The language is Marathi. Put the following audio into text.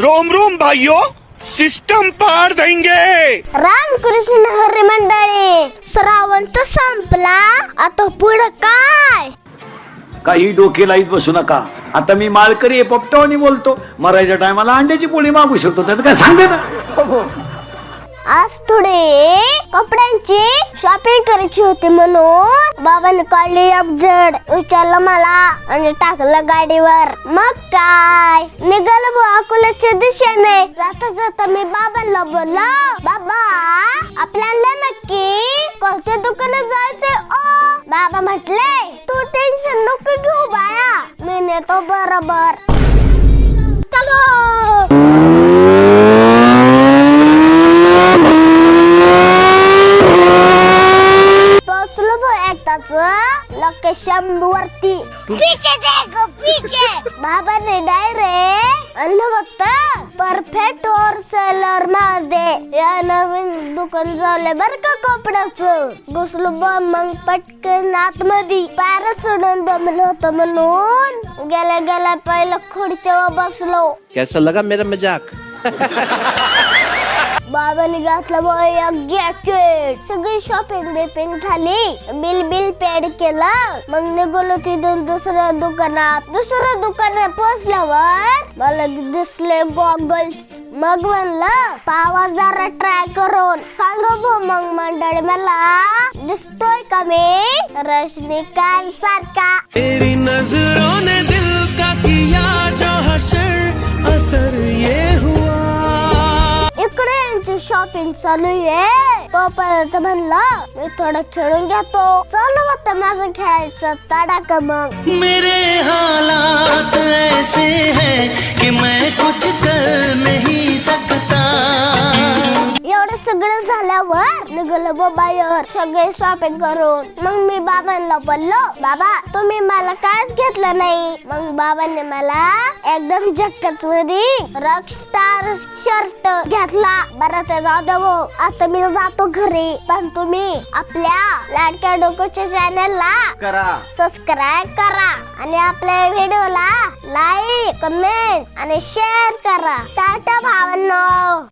रोम रोम भाइयों सिस्टम पार देंगे। रामकृष्ण हरी मंडळी श्रावण तर संपला आता पुढं काय? काही डोके लाईत बसू नका. आता मी माळकरी आहे पप्पावणी बोलतो. मरायच्या टायमाला अंड्याची पोळी मागू शकतो त्यात काय सांगते ना आज थोडे कपड्यांची शॉपिंग करायची होती म्हणून बाबाने काढली एक विचारलं मला आणि टाकलं गाडीवर. मग काय? निघाल बुवा अकोल्याच्या दिशेने. जाता जाता मी बाबांना बोललो बाबा आपल्याला नक्की कोणत्या दुकानात जायचंय? ओ बाबा म्हटले तू टेन्शन नको घेऊ बाया मी नेतो बरोबर. चलो. एकदाच लोकेशन वरती. पीछे देखो पीछे बाबाने डायरेक्ट आणलं फक्त. परफेक्ट और सेलरमध्ये या नवीन दुकान झाले बर का कपड्याचं. घुसलो बा मग पटकन आतमध्ये. पार सोडून दमलं होतं म्हणून. गेल्या गेल्या पहिलं खुर्चीवर बसलो. कैसा लगा मेरा मजाक. बाबाने घातला बॉय एक जॅकेट सगळी शॉपिंग बिपिंग झाली. बिल बिल पेड केलं. मग निघलो तिथून दुसऱ्या दुकानात. दुसऱ्या दुकानात पोहोचल्यावर मला दिसले गॉगल्स मग म्हणलं पावा जरा ट्राय करून. सांग भो मग मंडळी मला दिसतोय का मी? रजनीकांत सारखा. इकडे शॉपिंग चालू आहे तोपर्यंत म्हणलं मी थोडं खेळून घेतो. चल आता माझं खेळायचं. तडाक मग? मेरे हालात ऐसे हैं कि मैं झाल्यावर निघालं बाबायर सगळे शॉपिंग करून. मग मी बाबांना बोललो बाबा तुम्ही मला कायच घेतलं नाही. मग बाबांनी मला एकदम झक्कच मध्ये रॉकस्टार शर्ट घेतला. बरं ते जाऊ दे. आता मी जातो घरी. पण तुम्ही आपल्या लाडक्या डोकोच्या चॅनलला करा. सबस्क्राईब करा आणि आपल्या व्हिडिओला लाईक कमेंट आणि शेअर करा. टाटा भावांनो.